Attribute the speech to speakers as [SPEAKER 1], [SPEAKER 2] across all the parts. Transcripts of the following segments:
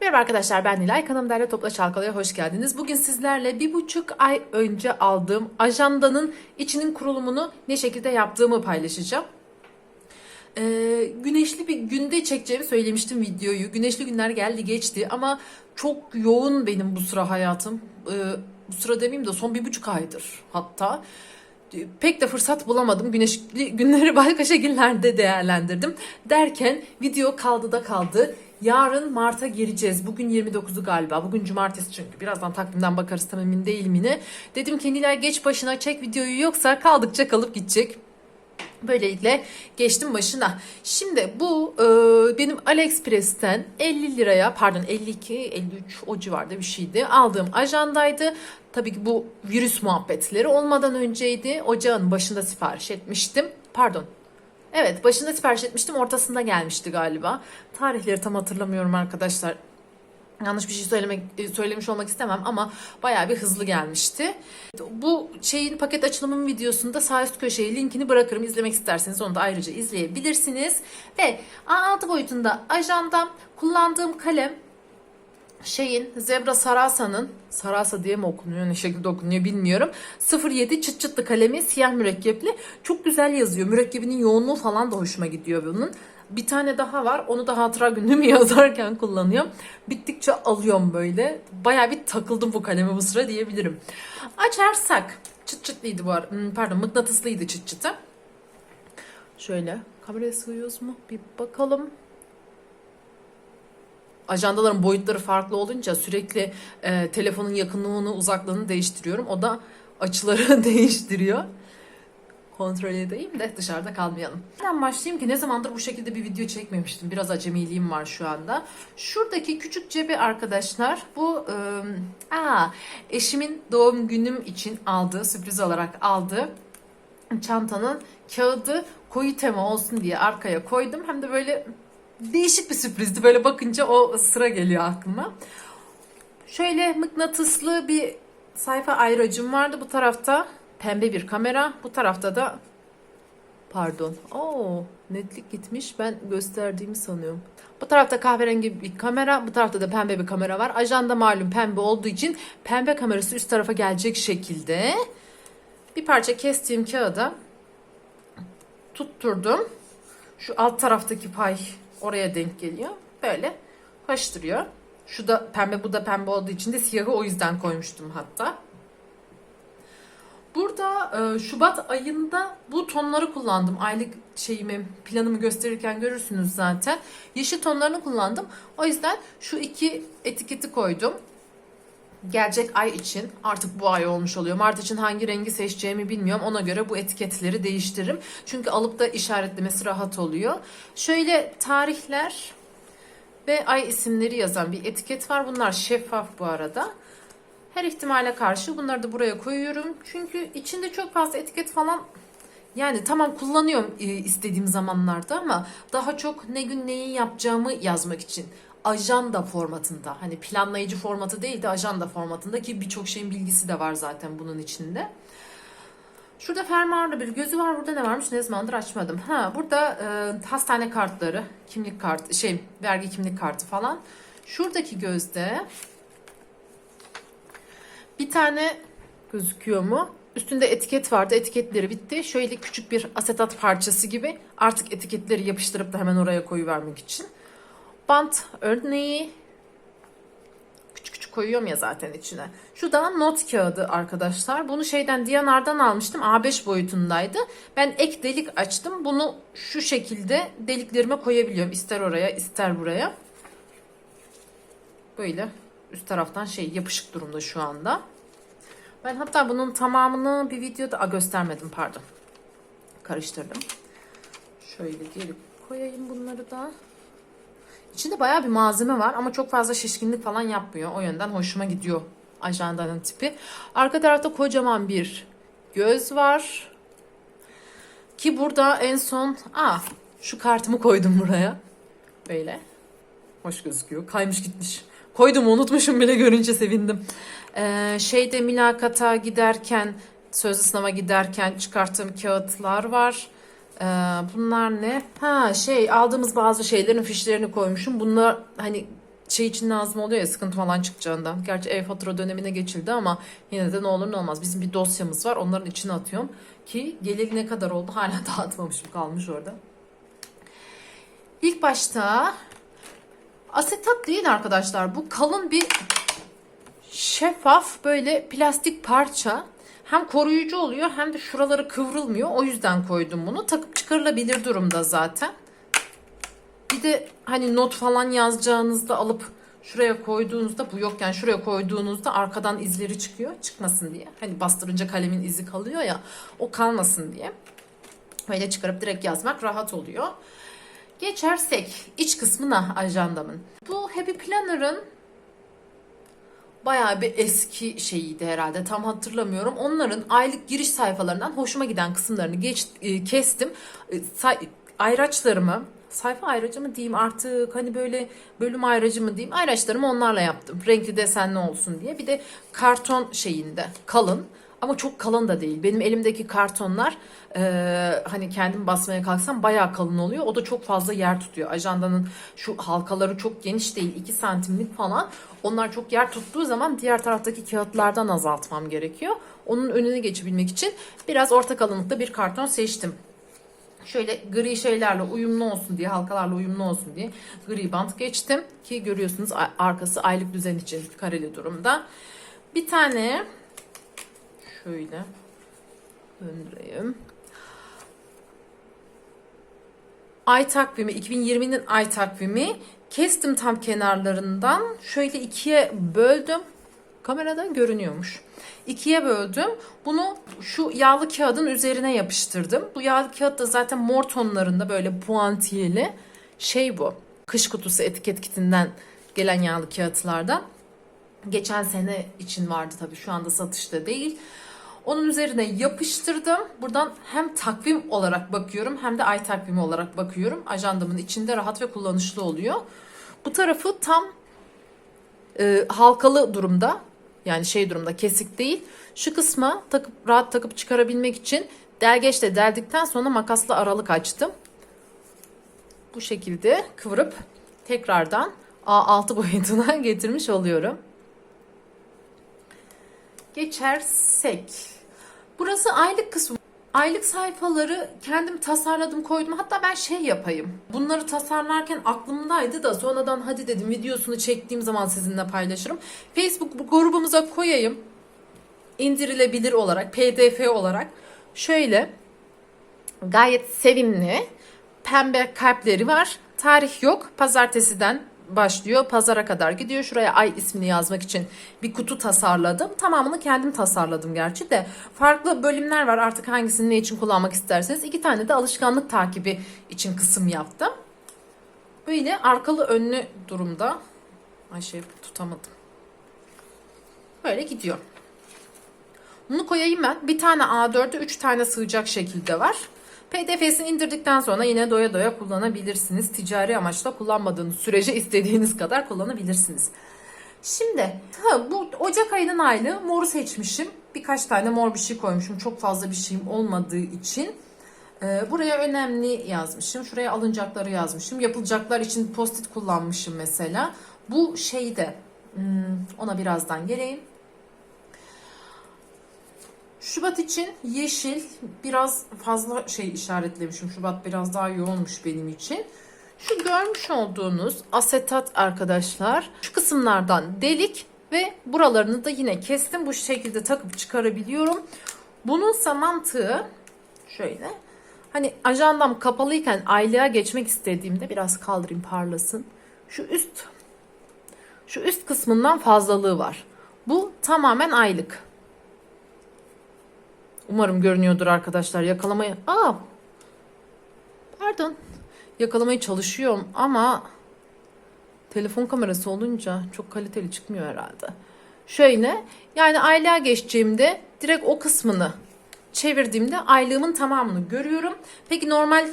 [SPEAKER 1] Merhaba arkadaşlar ben Nilay kanalımda Topla Çalkalı'ya hoş geldiniz. Bugün sizlerle bir buçuk ay önce aldığım ajandanın içinin kurulumunu ne şekilde yaptığımı paylaşacağım. Ee, güneşli bir günde çekeceğimi söylemiştim videoyu. Güneşli günler geldi geçti ama çok yoğun benim bu sıra hayatım. Ee, bu sıra demeyeyim de son bir buçuk aydır hatta. Pek de fırsat bulamadım. Güneşli günleri başka şekillerde değerlendirdim. Derken video kaldı da kaldı. Yarın Mart'a gireceğiz. Bugün 29'u galiba. Bugün cumartesi çünkü. Birazdan takvimden bakarız tam emin değilim yine. Dedim ki Nilay geç başına çek videoyu yoksa kaldıkça kalıp gidecek. Böylelikle geçtim başına. Şimdi bu e, benim AliExpress'ten 50 liraya pardon 52 53 o civarda bir şeydi. Aldığım ajandaydı. Tabii ki bu virüs muhabbetleri olmadan önceydi. Ocağın başında sipariş etmiştim. Pardon. Evet başında sipariş etmiştim. Ortasında gelmişti galiba. Tarihleri tam hatırlamıyorum arkadaşlar. Yanlış bir şey söylemek söylemiş olmak istemem ama bayağı bir hızlı gelmişti. Bu şeyin paket açılımının videosunda sağ üst köşeye linkini bırakırım. İzlemek isterseniz onu da ayrıca izleyebilirsiniz. Ve A6 boyutunda ajandam kullandığım kalem şeyin Zebra Sarasa'nın Sarasa diye mi okunuyor ne şekilde okunuyor bilmiyorum. 07 çıt çıtlı kalemi siyah mürekkepli. Çok güzel yazıyor. Mürekkebinin yoğunluğu falan da hoşuma gidiyor bunun. Bir tane daha var. Onu da hatıra günlüğümü yazarken kullanıyorum. Bittikçe alıyorum böyle. Baya bir takıldım bu kaleme bu sıra diyebilirim. Açarsak. Çıt çıtlıydı bu arada. Hmm, Pardon mıknatıslıydı çıt çıtı. Şöyle kameraya sığıyoruz mu? Bir bakalım ajandaların boyutları farklı olunca sürekli e, telefonun yakınlığını uzaklığını değiştiriyorum. O da açıları değiştiriyor. Kontrol edeyim de dışarıda kalmayalım. Ben başlayayım ki ne zamandır bu şekilde bir video çekmemiştim. Biraz acemiliğim var şu anda. Şuradaki küçük cebi arkadaşlar bu e, aa, eşimin doğum günüm için aldığı sürpriz olarak aldığı çantanın kağıdı koyu tema olsun diye arkaya koydum. Hem de böyle değişik bir sürprizdi. Böyle bakınca o sıra geliyor aklıma. Şöyle mıknatıslı bir sayfa ayracım vardı. Bu tarafta pembe bir kamera. Bu tarafta da pardon. Oo, netlik gitmiş. Ben gösterdiğimi sanıyorum. Bu tarafta kahverengi bir kamera, bu tarafta da pembe bir kamera var. Ajanda malum pembe olduğu için pembe kamerası üst tarafa gelecek şekilde bir parça kestiğim kağıda tutturdum. Şu alt taraftaki pay oraya denk geliyor. Böyle hoş duruyor. Şu da pembe bu da pembe olduğu için de siyahı o yüzden koymuştum hatta. Burada e, Şubat ayında bu tonları kullandım. Aylık şeyimi, planımı gösterirken görürsünüz zaten. Yeşil tonlarını kullandım. O yüzden şu iki etiketi koydum. Gelecek ay için artık bu ay olmuş oluyor. Mart için hangi rengi seçeceğimi bilmiyorum. Ona göre bu etiketleri değiştiririm. Çünkü alıp da işaretlemesi rahat oluyor. Şöyle tarihler ve ay isimleri yazan bir etiket var. Bunlar şeffaf bu arada. Her ihtimale karşı bunları da buraya koyuyorum. Çünkü içinde çok fazla etiket falan yani tamam kullanıyorum e, istediğim zamanlarda ama daha çok ne gün neyi yapacağımı yazmak için ajanda formatında hani planlayıcı formatı değil de ajanda formatında ki birçok şeyin bilgisi de var zaten bunun içinde. Şurada fermuarlı bir gözü var. Burada ne varmış? Ne zamandır açmadım. Ha burada e, hastane kartları, kimlik kartı, şey vergi kimlik kartı falan. Şuradaki gözde bir tane gözüküyor mu? Üstünde etiket vardı. Etiketleri bitti. Şöyle küçük bir asetat parçası gibi. Artık etiketleri yapıştırıp da hemen oraya koyuvermek için. Bant örneği. Küçük küçük koyuyorum ya zaten içine. Şu da not kağıdı arkadaşlar. Bunu şeyden Diyanar'dan almıştım. A5 boyutundaydı. Ben ek delik açtım. Bunu şu şekilde deliklerime koyabiliyorum. İster oraya ister buraya. Böyle üst taraftan şey yapışık durumda şu anda. Ben hatta bunun tamamını bir videoda a, göstermedim pardon. Karıştırdım. Şöyle geri koyayım bunları da. İçinde bayağı bir malzeme var ama çok fazla şişkinlik falan yapmıyor. O yönden hoşuma gidiyor ajandanın tipi. Arka tarafta kocaman bir göz var. Ki burada en son aa şu kartımı koydum buraya. Böyle. Hoş gözüküyor. Kaymış gitmiş. Koydum unutmuşum bile görünce sevindim. Ee, şeyde mülakata giderken sözlü sınava giderken çıkarttığım kağıtlar var. Ee, bunlar ne? Ha şey aldığımız bazı şeylerin fişlerini koymuşum. Bunlar hani şey için lazım oluyor ya sıkıntı falan çıkacağından. Gerçi ev fatura dönemine geçildi ama yine de ne olur ne olmaz. Bizim bir dosyamız var onların içine atıyorum. Ki geleli ne kadar oldu hala dağıtmamışım kalmış orada. İlk başta asetat değil arkadaşlar. Bu kalın bir şeffaf böyle plastik parça. Hem koruyucu oluyor hem de şuraları kıvrılmıyor. O yüzden koydum bunu. Takıp çıkarılabilir durumda zaten. Bir de hani not falan yazacağınızda alıp şuraya koyduğunuzda bu yokken şuraya koyduğunuzda arkadan izleri çıkıyor. Çıkmasın diye. Hani bastırınca kalemin izi kalıyor ya. O kalmasın diye. Böyle çıkarıp direkt yazmak rahat oluyor. Geçersek iç kısmına ajandamın. Bu Happy Planner'ın bayağı bir eski şeyiydi herhalde tam hatırlamıyorum. Onların aylık giriş sayfalarından hoşuma giden kısımlarını geç, e, kestim. E, say, ayraçlarımı sayfa ayracı mı diyeyim artık hani böyle bölüm ayracı mı diyeyim ayraçlarımı onlarla yaptım. Renkli desenli olsun diye. Bir de karton şeyinde kalın ama çok kalın da değil. Benim elimdeki kartonlar e, hani kendim basmaya kalksam bayağı kalın oluyor. O da çok fazla yer tutuyor. Ajandanın şu halkaları çok geniş değil. 2 santimlik falan. Onlar çok yer tuttuğu zaman diğer taraftaki kağıtlardan azaltmam gerekiyor. Onun önüne geçebilmek için biraz orta kalınlıkta bir karton seçtim. Şöyle gri şeylerle uyumlu olsun diye, halkalarla uyumlu olsun diye gri bant geçtim. Ki görüyorsunuz arkası aylık düzen için kareli durumda. Bir tane şöyle döndüreyim. Ay takvimi 2020'nin ay takvimi kestim tam kenarlarından. Şöyle ikiye böldüm. Kameradan görünüyormuş. İkiye böldüm. Bunu şu yağlı kağıdın üzerine yapıştırdım. Bu yağlı kağıt da zaten mor tonlarında böyle puantiyeli şey bu. Kış kutusu etiket kitinden gelen yağlı kağıtlardan. Geçen sene için vardı tabii şu anda satışta değil onun üzerine yapıştırdım. Buradan hem takvim olarak bakıyorum hem de ay takvimi olarak bakıyorum. Ajandamın içinde rahat ve kullanışlı oluyor. Bu tarafı tam e, halkalı durumda. Yani şey durumda kesik değil. Şu kısma takıp rahat takıp çıkarabilmek için delgeçle deldikten sonra makasla aralık açtım. Bu şekilde kıvırıp tekrardan A6 boyutuna getirmiş oluyorum. Geçersek. Burası aylık kısmı. Aylık sayfaları kendim tasarladım koydum. Hatta ben şey yapayım. Bunları tasarlarken aklımdaydı da sonradan hadi dedim videosunu çektiğim zaman sizinle paylaşırım. Facebook grubumuza koyayım. İndirilebilir olarak, pdf olarak. Şöyle gayet sevimli pembe kalpleri var. Tarih yok. Pazartesiden başlıyor. Pazara kadar gidiyor. Şuraya ay ismini yazmak için bir kutu tasarladım. Tamamını kendim tasarladım gerçi de. Farklı bölümler var artık hangisini ne için kullanmak isterseniz. İki tane de alışkanlık takibi için kısım yaptım. Böyle arkalı önlü durumda. Ay şey tutamadım. Böyle gidiyor. Bunu koyayım ben. Bir tane A4'e 3 tane sığacak şekilde var. PDF'sini indirdikten sonra yine doya doya kullanabilirsiniz. Ticari amaçla kullanmadığınız sürece istediğiniz kadar kullanabilirsiniz. Şimdi ha, bu Ocak ayının aylığı moru seçmişim. Birkaç tane mor bir şey koymuşum. Çok fazla bir şeyim olmadığı için. Ee, buraya önemli yazmışım. Şuraya alınacakları yazmışım. Yapılacaklar için post-it kullanmışım mesela. Bu şeyde hmm, ona birazdan geleyim. Şubat için yeşil biraz fazla şey işaretlemişim. Şubat biraz daha yoğunmuş benim için. Şu görmüş olduğunuz asetat arkadaşlar. Şu kısımlardan delik ve buralarını da yine kestim. Bu şekilde takıp çıkarabiliyorum. Bunun mantığı şöyle. Hani ajandam kapalıyken aylığa geçmek istediğimde biraz kaldırayım parlasın. Şu üst şu üst kısmından fazlalığı var. Bu tamamen aylık. Umarım görünüyordur arkadaşlar. Yakalamayı... Aa! Pardon. Yakalamaya çalışıyorum ama telefon kamerası olunca çok kaliteli çıkmıyor herhalde. Şöyle yani aylığa geçeceğimde direkt o kısmını çevirdiğimde aylığımın tamamını görüyorum. Peki normal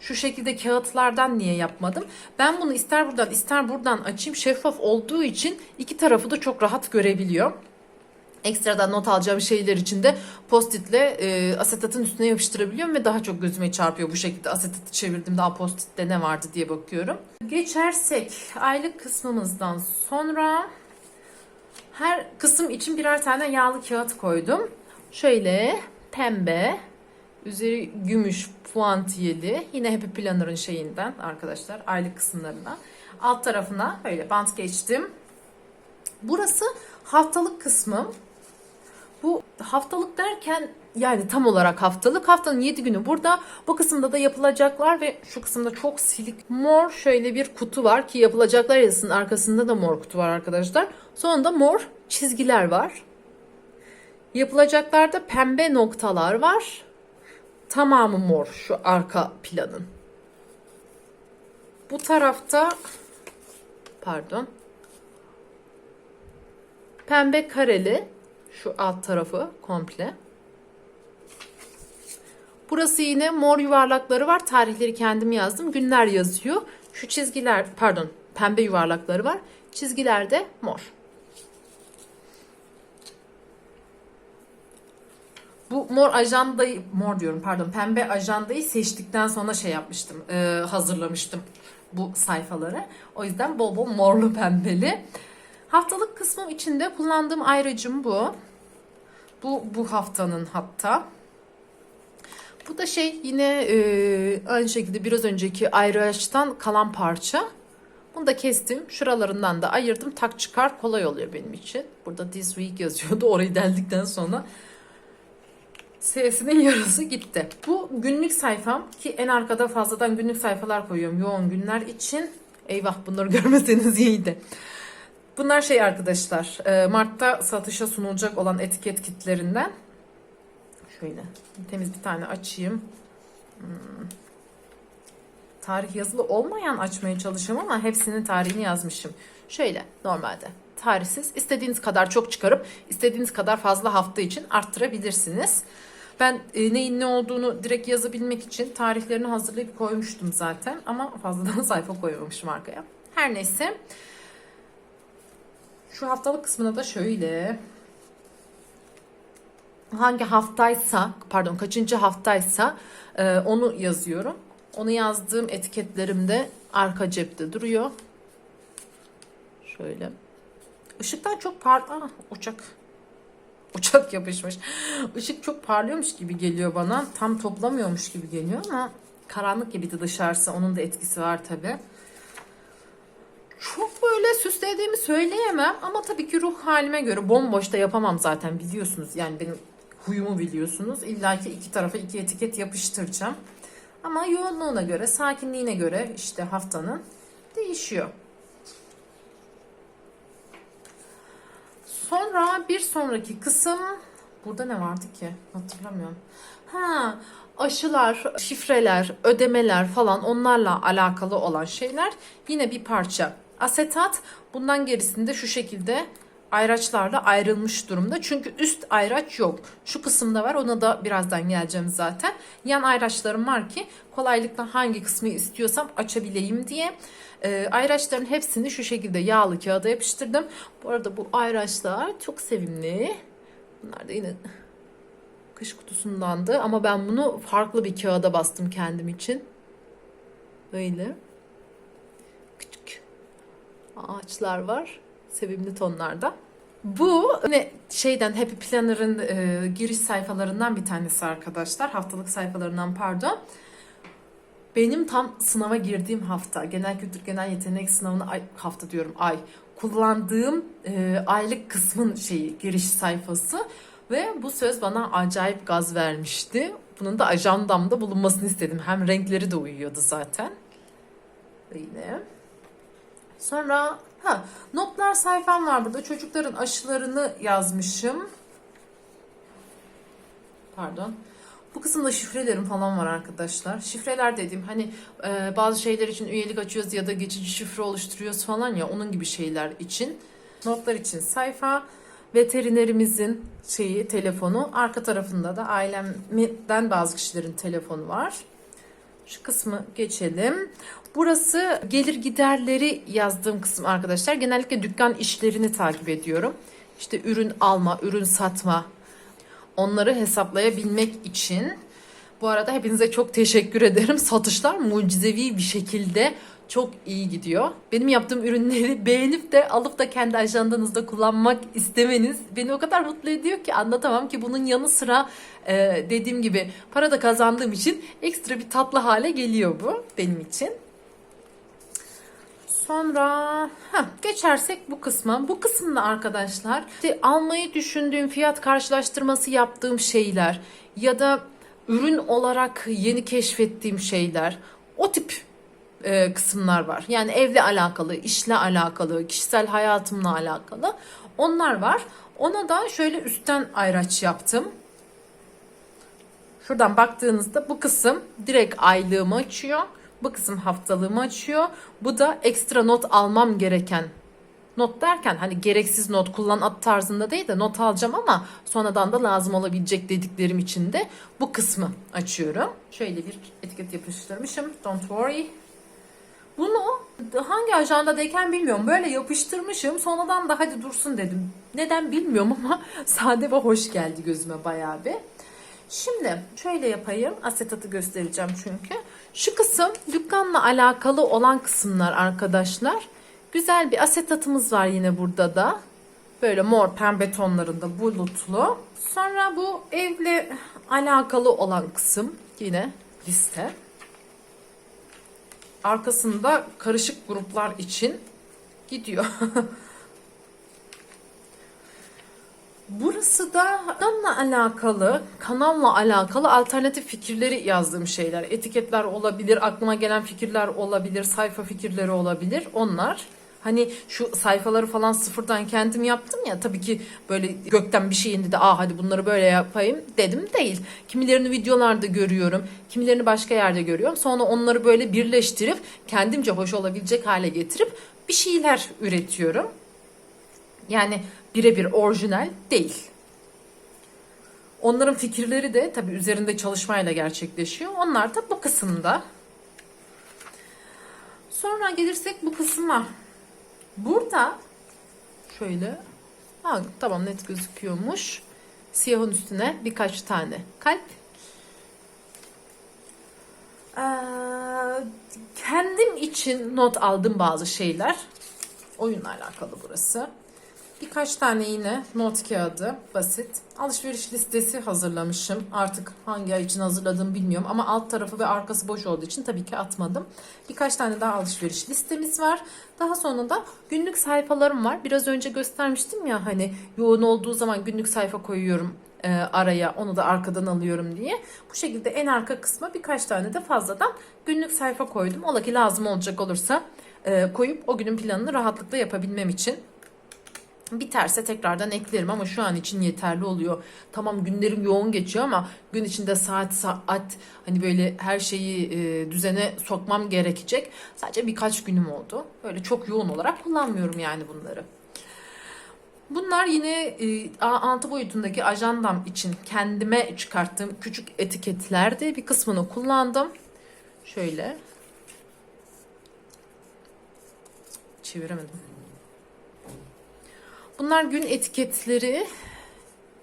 [SPEAKER 1] şu şekilde kağıtlardan niye yapmadım? Ben bunu ister buradan ister buradan açayım. Şeffaf olduğu için iki tarafı da çok rahat görebiliyor. Ekstradan not alacağım şeyler için de post-it'le e, asetatın üstüne yapıştırabiliyorum ve daha çok gözüme çarpıyor bu şekilde. Asetatı çevirdim daha post-it'te ne vardı diye bakıyorum. Geçersek aylık kısmımızdan sonra her kısım için birer tane yağlı kağıt koydum. Şöyle pembe, üzeri gümüş puantiyeli. Yine Happy Planner'ın şeyinden arkadaşlar aylık kısımlarına. Alt tarafına böyle bant geçtim. Burası haftalık kısmım. Bu haftalık derken yani tam olarak haftalık. Haftanın 7 günü burada. Bu kısımda da yapılacaklar ve şu kısımda çok silik mor şöyle bir kutu var ki yapılacaklar yazısının arkasında da mor kutu var arkadaşlar. Sonunda mor çizgiler var. Yapılacaklarda pembe noktalar var. Tamamı mor şu arka planın. Bu tarafta pardon. Pembe kareli şu alt tarafı komple. Burası yine mor yuvarlakları var. Tarihleri kendim yazdım. Günler yazıyor. Şu çizgiler pardon pembe yuvarlakları var. Çizgiler de mor. Bu mor ajandayı, mor diyorum pardon, pembe ajandayı seçtikten sonra şey yapmıştım, e, hazırlamıştım bu sayfaları. O yüzden bol bol morlu pembeli. Haftalık kısmım içinde kullandığım ayracım bu. Bu bu haftanın hatta. Bu da şey yine e, aynı şekilde biraz önceki ayraçtan kalan parça. Bunu da kestim. Şuralarından da ayırdım. Tak çıkar kolay oluyor benim için. Burada this week yazıyordu. Orayı deldikten sonra S'sinin yarısı gitti. Bu günlük sayfam ki en arkada fazladan günlük sayfalar koyuyorum yoğun günler için. Eyvah bunları görmeseniz iyiydi. Bunlar şey arkadaşlar e, Mart'ta satışa sunulacak olan etiket kitlerinden. Şöyle temiz bir tane açayım. Hmm. Tarih yazılı olmayan açmaya çalışıyorum ama hepsinin tarihini yazmışım. Şöyle normalde tarihsiz istediğiniz kadar çok çıkarıp istediğiniz kadar fazla hafta için arttırabilirsiniz. Ben e, neyin ne olduğunu direkt yazabilmek için tarihlerini hazırlayıp koymuştum zaten ama fazladan sayfa koymamışım arkaya. Her neyse. Şu haftalık kısmına da şöyle hangi haftaysa pardon kaçıncı haftaysa e, onu yazıyorum. Onu yazdığım etiketlerimde arka cepte duruyor. Şöyle. Işıktan çok par... Aa, uçak. Uçak yapışmış. Işık çok parlıyormuş gibi geliyor bana. Tam toplamıyormuş gibi geliyor ama karanlık gibiydi dışarısı. Onun da etkisi var tabi. Çok böyle süslediğimi söyleyemem ama tabii ki ruh halime göre bomboş da yapamam zaten biliyorsunuz. Yani benim huyumu biliyorsunuz. İlla ki iki tarafa iki etiket yapıştıracağım. Ama yoğunluğuna göre, sakinliğine göre işte haftanın değişiyor. Sonra bir sonraki kısım burada ne vardı ki? Hatırlamıyorum. Ha, aşılar, şifreler, ödemeler falan onlarla alakalı olan şeyler yine bir parça. Asetat bundan gerisinde şu şekilde ayraçlarla ayrılmış durumda. Çünkü üst ayraç yok. Şu kısımda var. Ona da birazdan geleceğim zaten. Yan ayraçlarım var ki kolaylıkla hangi kısmı istiyorsam açabileyim diye. E, ayraçların hepsini şu şekilde yağlı kağıda yapıştırdım. Bu arada bu ayraçlar çok sevimli. Bunlar da yine kış kutusundandı ama ben bunu farklı bir kağıda bastım kendim için. Böyle. Ağaçlar var. Sevimli tonlarda. Bu ne şeyden Happy Planner'ın e, giriş sayfalarından bir tanesi arkadaşlar. Haftalık sayfalarından pardon. Benim tam sınava girdiğim hafta, genel kültür genel yetenek sınavına ay, hafta diyorum ay kullandığım e, aylık kısmın şeyi giriş sayfası ve bu söz bana acayip gaz vermişti. Bunun da ajandamda bulunmasını istedim. Hem renkleri de uyuyordu zaten. Ve yine. Sonra ha notlar sayfam var burada. Çocukların aşılarını yazmışım. Pardon. Bu kısımda şifrelerim falan var arkadaşlar. Şifreler dediğim hani e, bazı şeyler için üyelik açıyoruz ya da geçici şifre oluşturuyoruz falan ya onun gibi şeyler için. Notlar için sayfa. Veterinerimizin şeyi telefonu. Arka tarafında da ailemden bazı kişilerin telefonu var. Şu kısmı geçelim. Burası gelir giderleri yazdığım kısım arkadaşlar. Genellikle dükkan işlerini takip ediyorum. işte ürün alma, ürün satma, onları hesaplayabilmek için. Bu arada hepinize çok teşekkür ederim. Satışlar mucizevi bir şekilde çok iyi gidiyor. Benim yaptığım ürünleri beğenip de alıp da kendi ajandanızda kullanmak istemeniz beni o kadar mutlu ediyor ki anlatamam ki bunun yanı sıra e, dediğim gibi para da kazandığım için ekstra bir tatlı hale geliyor bu benim için. Sonra heh, geçersek bu kısma. Bu kısımda arkadaşlar işte almayı düşündüğüm fiyat karşılaştırması yaptığım şeyler ya da ürün olarak yeni keşfettiğim şeyler o tip e, kısımlar var. Yani evle alakalı, işle alakalı, kişisel hayatımla alakalı onlar var. Ona da şöyle üstten ayraç yaptım. Şuradan baktığınızda bu kısım direkt aylığımı açıyor. Bu kısım haftalığımı açıyor. Bu da ekstra not almam gereken not derken hani gereksiz not kullan at tarzında değil de not alacağım ama sonradan da lazım olabilecek dediklerim için de bu kısmı açıyorum. Şöyle bir etiket yapıştırmışım. Don't worry. Bunu hangi ajandadayken bilmiyorum. Böyle yapıştırmışım. Sonradan da hadi dursun dedim. Neden bilmiyorum ama sade ve hoş geldi gözüme bayağı bir. Şimdi şöyle yapayım. Asetatı göstereceğim çünkü. Şu kısım dükkanla alakalı olan kısımlar arkadaşlar. Güzel bir asetatımız var yine burada da. Böyle mor pembe tonlarında bulutlu. Sonra bu evle alakalı olan kısım yine liste. Arkasında karışık gruplar için gidiyor. Burası da kanalla alakalı, kanalla alakalı alternatif fikirleri yazdığım şeyler. Etiketler olabilir, aklıma gelen fikirler olabilir, sayfa fikirleri olabilir. Onlar Hani şu sayfaları falan sıfırdan kendim yaptım ya tabii ki böyle gökten bir şey indi de aa hadi bunları böyle yapayım dedim değil. Kimilerini videolarda görüyorum, kimilerini başka yerde görüyorum. Sonra onları böyle birleştirip kendimce hoş olabilecek hale getirip bir şeyler üretiyorum. Yani birebir orijinal değil. Onların fikirleri de tabii üzerinde çalışmayla gerçekleşiyor. Onlar da bu kısımda. Sonra gelirsek bu kısma. Burada şöyle ha, tamam net gözüküyormuş. Siyahın üstüne birkaç tane kalp. Ee, kendim için not aldım bazı şeyler. Oyunla alakalı burası. Birkaç tane yine not kağıdı basit. Alışveriş listesi hazırlamışım. Artık hangi ay için hazırladığımı bilmiyorum ama alt tarafı ve arkası boş olduğu için tabii ki atmadım. Birkaç tane daha alışveriş listemiz var. Daha sonra da günlük sayfalarım var. Biraz önce göstermiştim ya hani yoğun olduğu zaman günlük sayfa koyuyorum e, araya onu da arkadan alıyorum diye. Bu şekilde en arka kısma birkaç tane de fazladan günlük sayfa koydum. Ola ki lazım olacak olursa e, koyup o günün planını rahatlıkla yapabilmem için. Biterse tekrardan eklerim ama şu an için yeterli oluyor. Tamam günlerim yoğun geçiyor ama gün içinde saat saat hani böyle her şeyi e, düzene sokmam gerekecek. Sadece birkaç günüm oldu. Böyle çok yoğun olarak kullanmıyorum yani bunları. Bunlar yine e, A6 boyutundaki ajandam için kendime çıkarttığım küçük etiketlerdi. Bir kısmını kullandım. Şöyle. Çeviremedim. Bunlar gün etiketleri.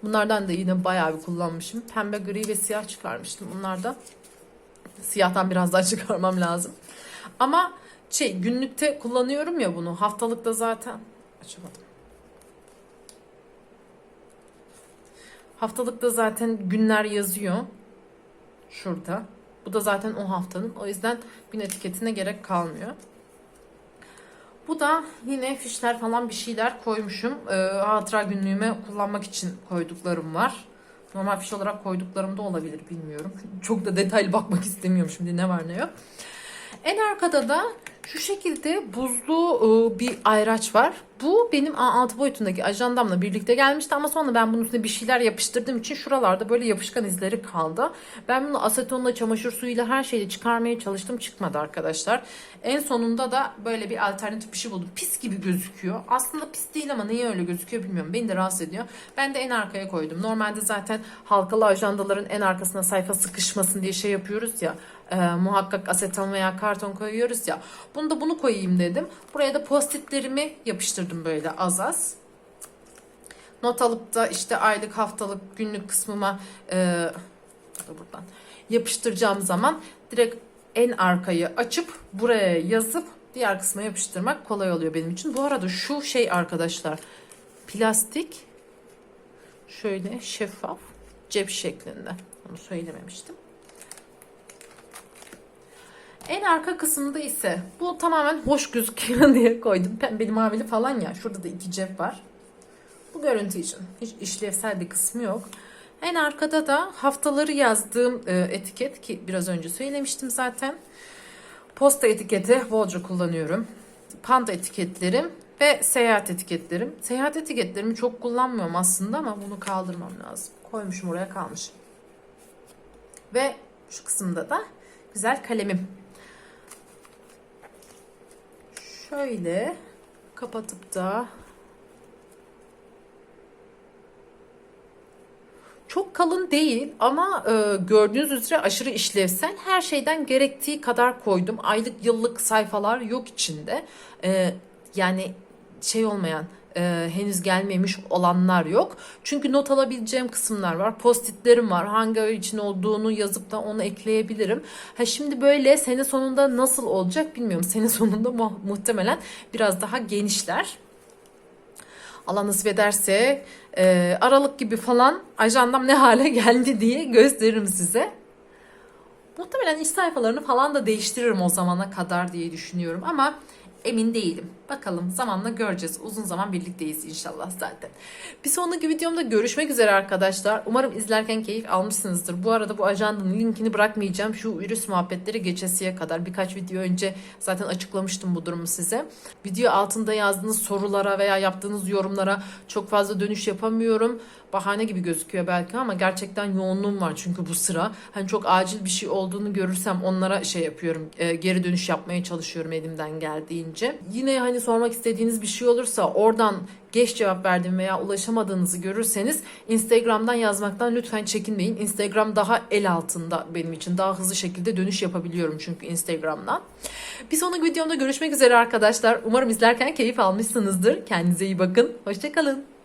[SPEAKER 1] Bunlardan da yine bayağı bir kullanmışım. Pembe, gri ve siyah çıkarmıştım bunlardan. Siyahtan biraz daha çıkarmam lazım. Ama şey günlükte kullanıyorum ya bunu. Haftalıkta zaten açamadım. Haftalıkta zaten günler yazıyor. Şurada. Bu da zaten o haftanın. O yüzden gün etiketine gerek kalmıyor. Bu da yine fişler falan bir şeyler koymuşum. Ee, hatıra günlüğüme kullanmak için koyduklarım var. Normal fiş olarak koyduklarım da olabilir bilmiyorum. Çok da detaylı bakmak istemiyorum şimdi ne var ne yok. En arkada da şu şekilde buzlu e, bir ayraç var. Bu benim A6 boyutundaki ajandamla birlikte gelmişti ama sonra ben bunun üstüne bir şeyler yapıştırdığım için şuralarda böyle yapışkan izleri kaldı. Ben bunu asetonla, çamaşır suyuyla her şeyle çıkarmaya çalıştım. Çıkmadı arkadaşlar. En sonunda da böyle bir alternatif bir şey buldum. Pis gibi gözüküyor. Aslında pis değil ama niye öyle gözüküyor bilmiyorum. Beni de rahatsız ediyor. Ben de en arkaya koydum. Normalde zaten halkalı ajandaların en arkasına sayfa sıkışmasın diye şey yapıyoruz ya. E, muhakkak aseton veya karton koyuyoruz ya. Bunu da bunu koyayım dedim. Buraya da postitlerimi yapıştırdım böyle az az. not alıp da işte aylık, haftalık, günlük kısmıma e, buradan yapıştıracağım zaman direkt en arkayı açıp buraya yazıp diğer kısma yapıştırmak kolay oluyor benim için. Bu arada şu şey arkadaşlar plastik şöyle şeffaf cep şeklinde. Onu söylememiştim. En arka kısımda ise bu tamamen hoş gözüküyor diye koydum. Pembeli mavili falan ya. Şurada da iki cep var. Bu görüntü için. Hiç işlevsel bir kısmı yok. En arkada da haftaları yazdığım e, etiket ki biraz önce söylemiştim zaten. Posta etiketi bolca kullanıyorum. Panda etiketlerim ve seyahat etiketlerim. Seyahat etiketlerimi çok kullanmıyorum aslında ama bunu kaldırmam lazım. Koymuşum oraya kalmış. Ve şu kısımda da güzel kalemim. Şöyle kapatıp da Çok kalın değil ama e, gördüğünüz üzere aşırı işlevsel. Her şeyden gerektiği kadar koydum. Aylık yıllık sayfalar yok içinde. E, yani şey olmayan e, henüz gelmemiş olanlar yok. Çünkü not alabileceğim kısımlar var. Postitlerim var. Hangi ay için olduğunu yazıp da onu ekleyebilirim. Ha şimdi böyle sene sonunda nasıl olacak bilmiyorum. Sene sonunda mu muhtemelen biraz daha genişler. Allah nasip ederse e, Aralık gibi falan ajandam ne hale geldi diye gösteririm size. Muhtemelen iş sayfalarını falan da değiştiririm o zamana kadar diye düşünüyorum ama emin değilim. Bakalım zamanla göreceğiz. Uzun zaman birlikteyiz inşallah zaten. Bir sonraki videomda görüşmek üzere arkadaşlar. Umarım izlerken keyif almışsınızdır. Bu arada bu ajandanın linkini bırakmayacağım. Şu virüs muhabbetleri geçesiye kadar birkaç video önce zaten açıklamıştım bu durumu size. Video altında yazdığınız sorulara veya yaptığınız yorumlara çok fazla dönüş yapamıyorum. Bahane gibi gözüküyor belki ama gerçekten yoğunluğum var çünkü bu sıra. Hani çok acil bir şey olduğunu görürsem onlara şey yapıyorum. e, geri dönüş yapmaya çalışıyorum elimden geldiğince. Yine hani sormak istediğiniz bir şey olursa oradan geç cevap verdim veya ulaşamadığınızı görürseniz Instagram'dan yazmaktan lütfen çekinmeyin. Instagram daha el altında benim için. Daha hızlı şekilde dönüş yapabiliyorum çünkü Instagram'dan. Bir sonraki videomda görüşmek üzere arkadaşlar. Umarım izlerken keyif almışsınızdır. Kendinize iyi bakın. Hoşçakalın.